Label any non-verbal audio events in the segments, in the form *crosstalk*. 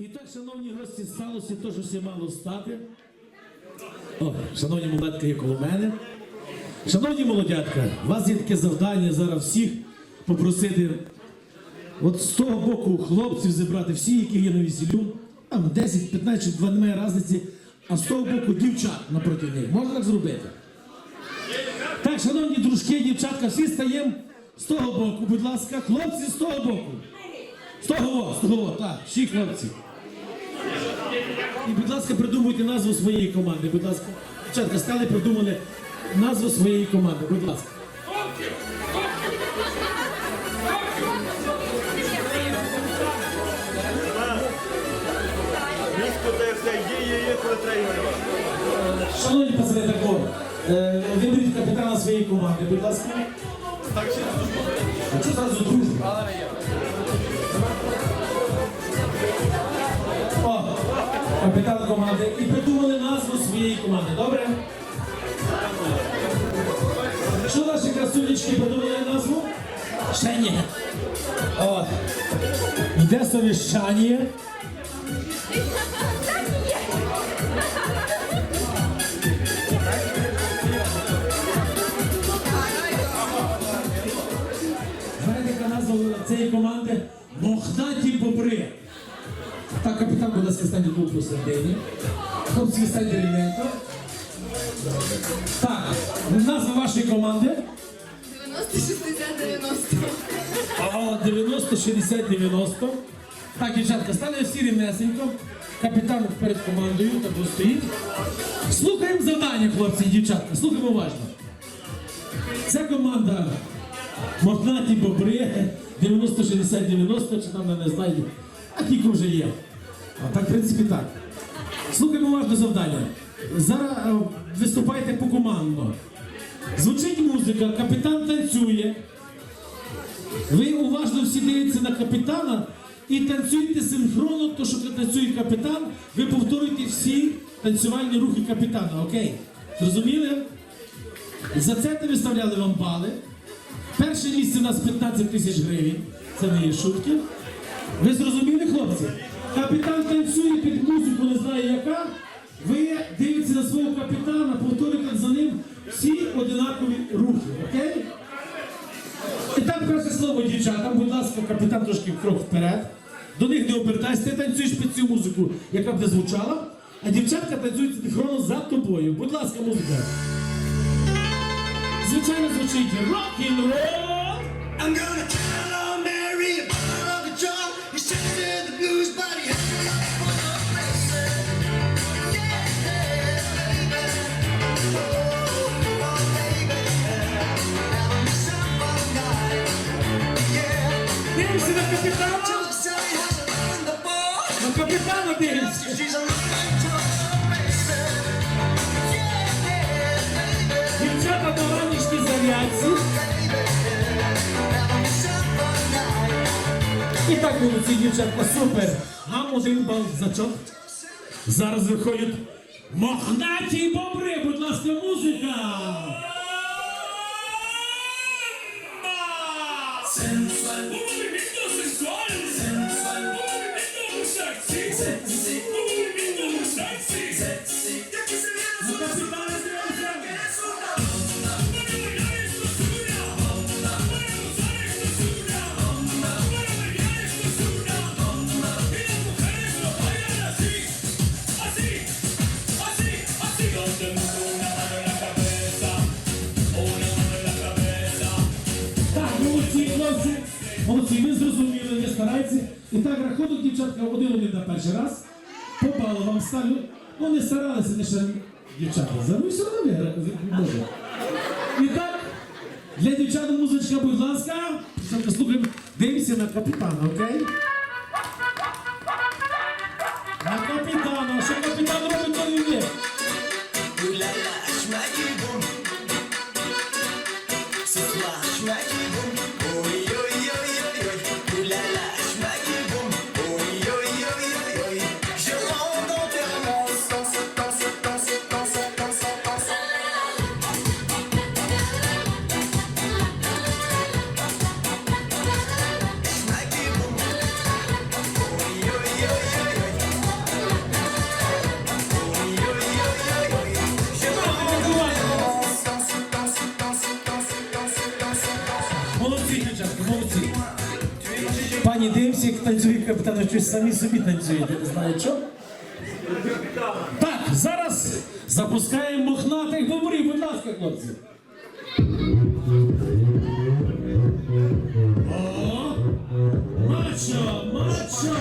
І так, шановні гості, сталося те, що ще мало стати. О, шановні молодятка є коло мене. Шановні молодятка, у вас є таке завдання зараз всіх попросити от з того боку хлопців зібрати всі, які є на весіллю, там 10, 15, 2 немає різниці, а з того боку дівчат напроти них. Можна так зробити? Так, шановні дружки, дівчатка, всі стаємо з того боку, будь ласка, хлопці з того боку. З того, з того, так, всі хлопці. І, будь ласка, придумуйте назву своєї команди, будь ласка. Дівчатка, стали, придумали назву своєї команди, будь ласка. Шановні пацани, так от, е, виберіть капітана своєї команди, будь ласка. Так ще А що зразу дружба? Капітан команди. І придумали назву своєї команди, добре? Що наші красунечки придумали назву? Ще ні. О, йде совіщання. Стань був посередині. Хлопці, станьте рівненько. Так, назва вашої команди. 90, 60, 90. О, 90, 60, 90. Так, дівчатка, стали всі рівнесенько. Капітан перед командою, так стоїть. Слухаємо завдання, хлопці і дівчатка. Слухаємо уважно. Ця команда Мохнаті бобри 90, 60, 90, чи там не знаю, а кілька вже є. Так, в принципі, так. Слухаємо уважно завдання. Зараз е, виступайте покомандно. Звучить музика, капітан танцює. Ви уважно всі дивіться на капітана і танцюйте синхронно, то що танцює капітан, ви повторюєте всі танцювальні рухи капітана, окей? Зрозуміли? За це не виставляли вам бали. Перше місце у нас 15 тисяч гривень. Це не є шутки. Ви зрозуміли, хлопці? Капітан танцює під музику, не знаю яка. Ви дивитеся на свого капітана, повторюєте за ним всі одинакові рухи, окей? І там перше слово дівчатам, будь ласка, капітан трошки крок вперед. До них не обертайся, ти танцюєш під цю музику, яка б не звучала, а дівчатка танцюють синхронно за тобою. Будь ласка, музика. Звичайно звучить рок-н-рол. I'm gonna капітана. І так, молодці, дівчатка, супер. Нам один бал зачок. Зараз виходять мохнаті бобри, будь ласка, музика. Ви зрозуміли, не старайтеся. І так, рахунок, дівчатка, один-один на перший раз. По вам ставлю. Ну, не старалися, не ще дівчата. За ви все одно. І так, для дівчат музичка, будь ласка. Слухаємо, дивимося на капітана, окей? На капітана. Танцює капітан, щось самі собі танцюєте, не знаю що. Так, зараз запускаємо мохнатих бобрів, будь ласка, хлопці. Мачо, мачо.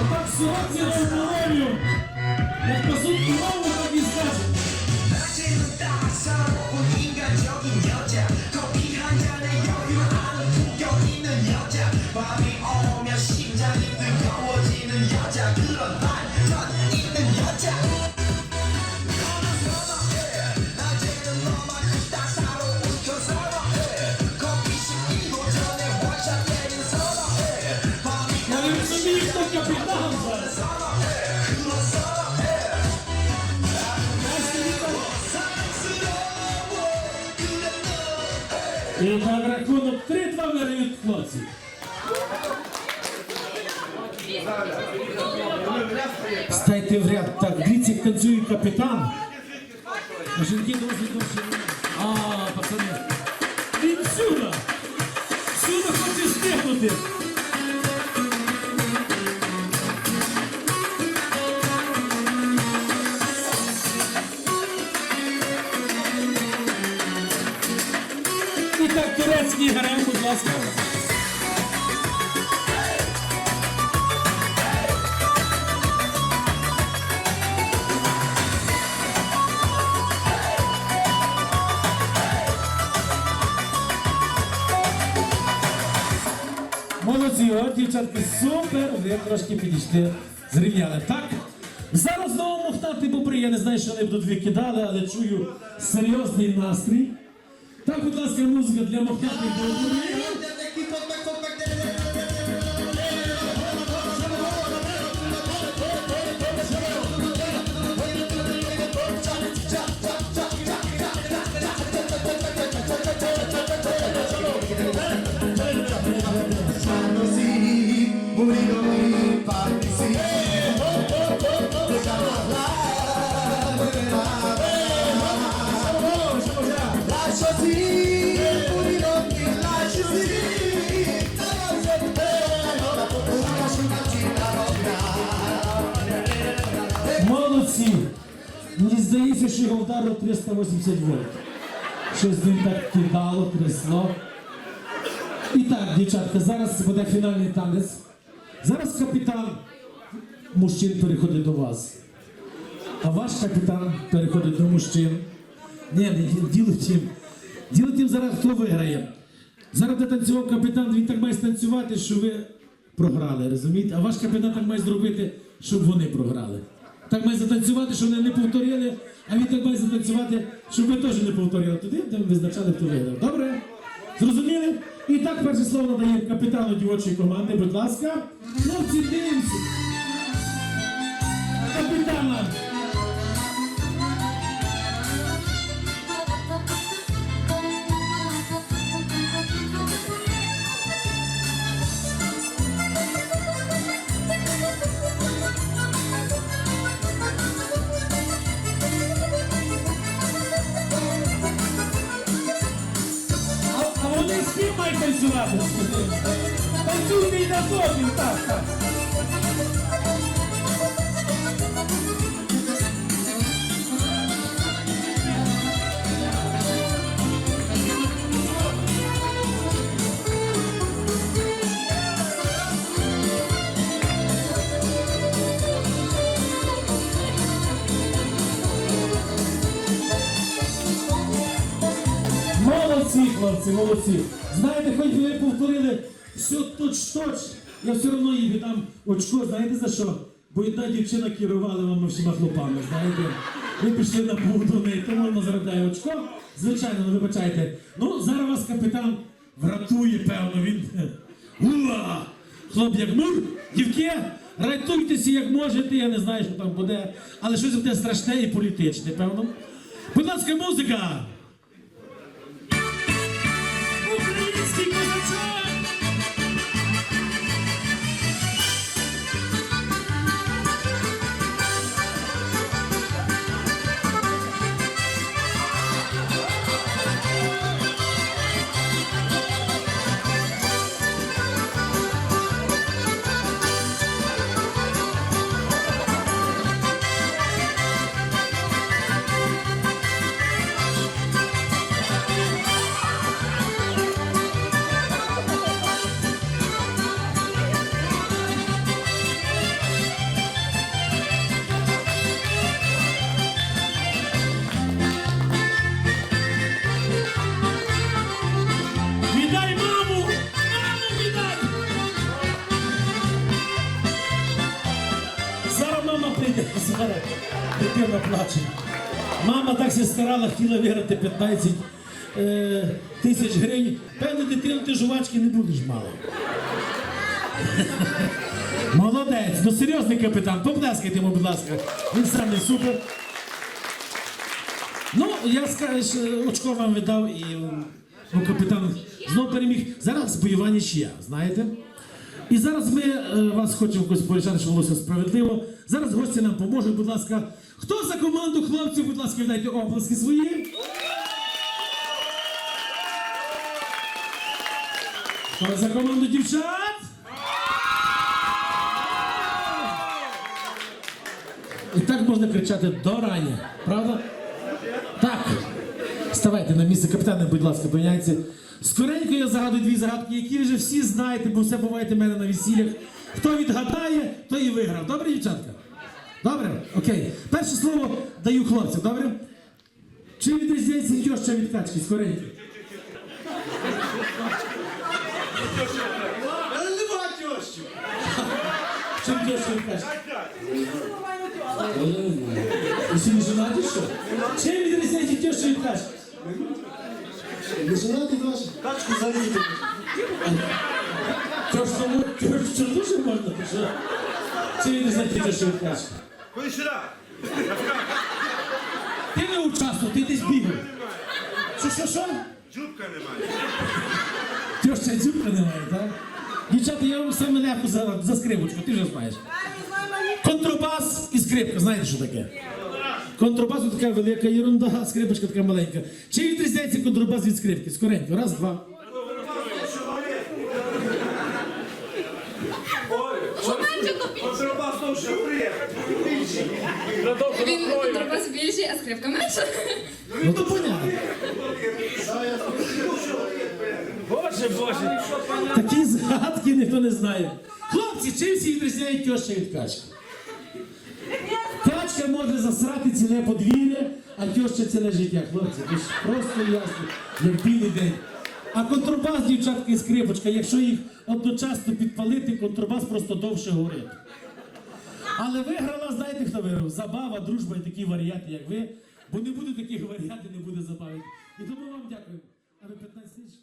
Отак сьогодні пасуть І рахунок 3-2 виграють хлопці. Стайте в ряд. Так, дивіться, як танцює капітан. Жінки дуже дуже. А, пацани. Він сюди. Сюди хоче стихнути. Будь. Молодці, от дівчатки, супер, ви трошки підійшли, зрівняли. Так, зараз знову мохнати бобри, я не знаю, що вони будуть викидали, але чую серйозний настрій. Так, будь ласка, музика для мохнатих бобрів. Його вдарило 380 вольт. Щось він так кидало, трясло. І так, дівчатка, зараз буде фінальний танець. Зараз капітан мужчин переходить до вас. А ваш капітан переходить до мужчин. Ні, не діло в тім. Діло в зараз хто виграє. Зараз де танцював капітан, він так має станцювати, що ви програли, розумієте? А ваш капітан так має зробити, щоб вони програли. Так має затанцювати, щоб вони не повторили, а він так має затанцювати, щоб ви теж не повторювали Туди де ви визначали, хто виграв. Добре? Зрозуміли? І так перше слово надає капітану дівочої команди, будь ласка. Хлопці, дивимося. Капітана. Танцювати? Танцюй мій на зовні, так. Молодці, хлопці, молодці. Знаєте, хоч ви повторили все точ-точ, я все одно їй дам очко, знаєте за що? Бо одна дівчина керувала вам всіма хлопами, знаєте? Ви пішли на поводу неї, тому вона заробляє очко. Звичайно, ну вибачайте. Ну, зараз вас капітан врятує, певно, він. Уа! Хлоп як мур, дівки, рятуйтеся як можете, я не знаю, що там буде, але щось буде страшне і політичне, певно. Будь ласка, музика! Stick as a плаче. Мама так се старала, хотіла виграти 15 е, тисяч гривень. Певно, дитину ти жувачки не будеш мало. *laughs* Молодець, ну серйозний капітан, поплескайте йому, будь ласка. Він самий супер. Ну, я скажу, очко вам видав і ну, капітан знов переміг. Зараз бойова нічия, знаєте? І зараз ми е, вас хочемо порішати, щоб було справедливо. Зараз гості нам поможуть, будь ласка. Хто за команду хлопців, будь ласка, віддайте оплески свої. Хто за команду дівчат? І так можна кричати до рання, правда? Так. Ставайте на місце капітана, будь ласка, поміняйте. Скоренько я загадую дві загадки, які ви вже всі знаєте, бо все буваєте в мене на весіллях. Хто відгадає, той і виграв. Добре, дівчатка? Добре? Окей. Перше слово даю хлопцям, добре? Чи відрізняється тьоща від качки? Скоренько. Чим тьоща від качки? Ще не женаті, що? Чим відрізняється тьоща від качки? Не женатий ваш? Качку заліти. Тьоща, ну, тьоща дуже можна, ти що? Чим відрізняється тьоща від качки? Ходи сюди. Ти не участвував, ти десь бігав. Що, що, що? Джубка немає. Тьоща дзюбка немає, так? Дівчата, я вам саме легко за, за скрипочку, ти вже знаєш. Контрабас і скрипка, знаєте, що таке? Контрабас така велика ерунда, а *laughs* скрипочка така маленька. Чи відрізняється контрабас від скрипки? Скоренько, раз, два. Контрабас довше приїхати. Він контрабас більший, а скрипка менша. Ну то понятно. Боже, боже. Такі згадки ніхто не знає. Хлопці, чим всі відрізняють тьоща від качки? Качка може засрати ціле подвір'я, а тьоща ціле життя. Хлопці, це ж просто ясно, як білий день. А контрабас, дівчатка і скрипочка, якщо їх одночасно підпалити, контрабас просто довше горить. Але виграла, знаєте, хто виграв? Забава, дружба і такі варіанти, як ви. Бо не буде таких варіантів, не буде забави. І тому вам дякую. А ви 15 тисяч?